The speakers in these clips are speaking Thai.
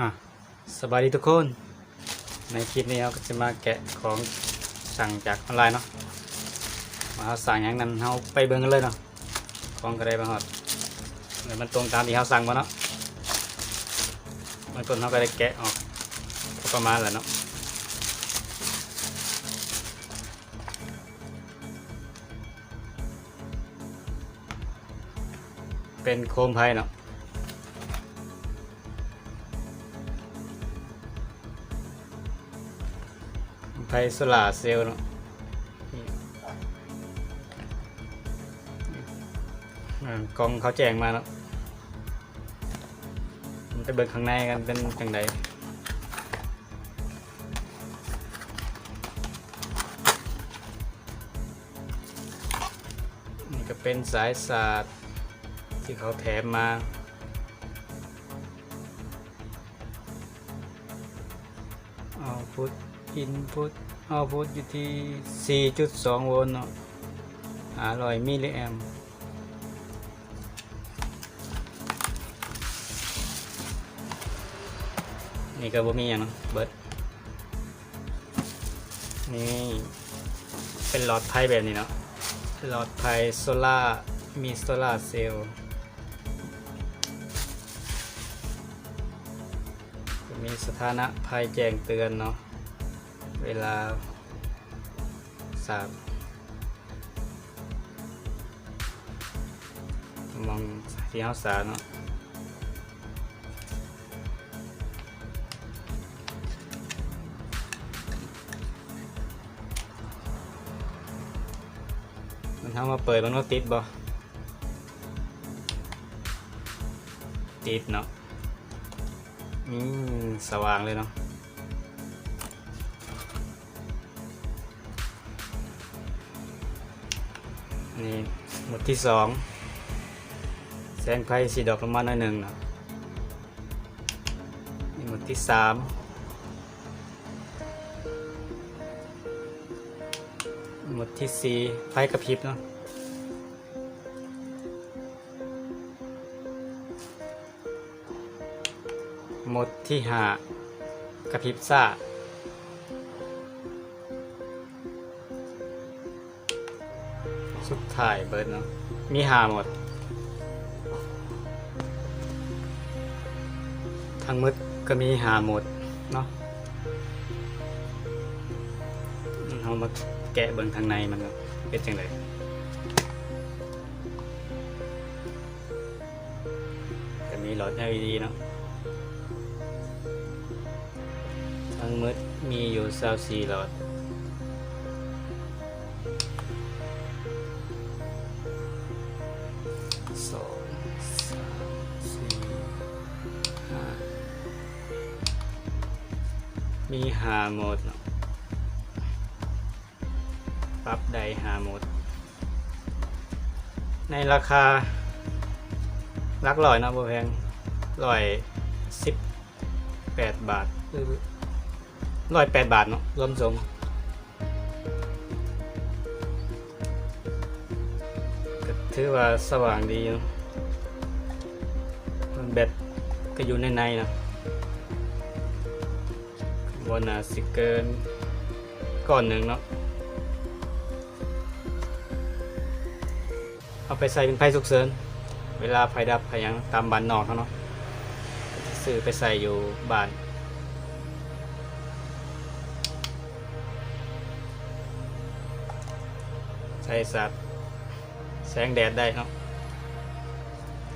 อะสบายดีทุกคน ในคลิปนี้เราก็จะมาแกะของสั่งจากออนไลน์เนาะมาเราสั่งอย่างนั้นเราไปเบิ่งกันเลยเนาะของก็ได้บ้างครับเดี๋ยวมันตรงตามที่เราสั่งมาเนาะมื่อต้นเราก็ได้แกะออกประมาณแหละเนาะเป็นโคมไฟเนาะ ไฟโซลาเซลเนาะนี่อ่ากองเขาแจงมาเนาะมันไปเบิกข้างในกันเป็นจังไดนี่ก็เป็นสายสาดที่เขาแถมมาเอาพุทอิ นพุทเอาพุทอยู่ที่ 4.2 โวลต์เนาะ500มิลลิแอมนี่ก็บ่มีอย่างเนาะเบิดนี่เป็นหลอดไฟแบบนี้เนาะหลอดไฟโซล่ามีโซล่าเซลล์มีสถานะไฟแจ้งเตือนเนาะ เวลาสาบมองที่เขาสาเนาะมันทำมาเปิดมันก็ติดบ่ติดเนาะอืมสว่างเลยเนาะ นี่หมดที่สองแสงไฟสีดอกลงมาหน่อยหนึ่งเนาะนี่หมดที่สามหมดที่สี่ไฟกระพริบเนาะหมดที่ห้ากระพริบซ่า สุดท้ายเบิร์ดเนาะมีหาหมดทั้งหมดก็มีหาหมดเนาะเรามาแกะเบิ่งทางในมันเป็นจังไดก็มีหลอด LED เนาะทั้งหมดมีอยู่24หลอด มีหาโหมดเนาะปรับใดหาโหมด ในราคาลักลอยนะบ่แพงร้อยสิบแปดบาทร้อยแปดบาทเนาะรวมส่งก็ถือว่าสว่างดีอยู่มันแบตก็อยู่ในในนะ บนน่ะสิเกินก้อนหนึ่งเนาะเอาไปใส่เป็นไฟสุกเสริญเวลาไฟดับไฟยังตามบ้านนอกเขาเนาะซื้อไปใส่อยู่บ้านใส่สัตว์แสงแดดได้เนาะ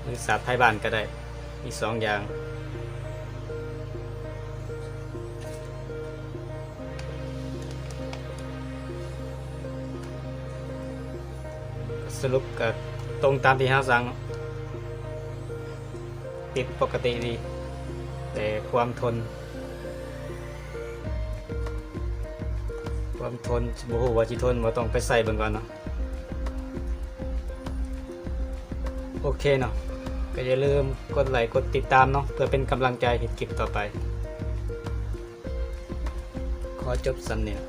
หรือสาดไทยบ้านก็ได้ มีสองอย่าง สรุปก็ตรงตามที่ห้าสั่งติดปกติดี แต่ความทน ความทนบ่ฮู้ว่าสิทนบ่ต้องไปใส่เบิ่งก่อนเนาะโอเคเนาะก็อย่าลืมกดไลค์กดติดตามเนาะเพื่อเป็นกำลังใจให้คลิปต่อไป ขอจบสำเนียง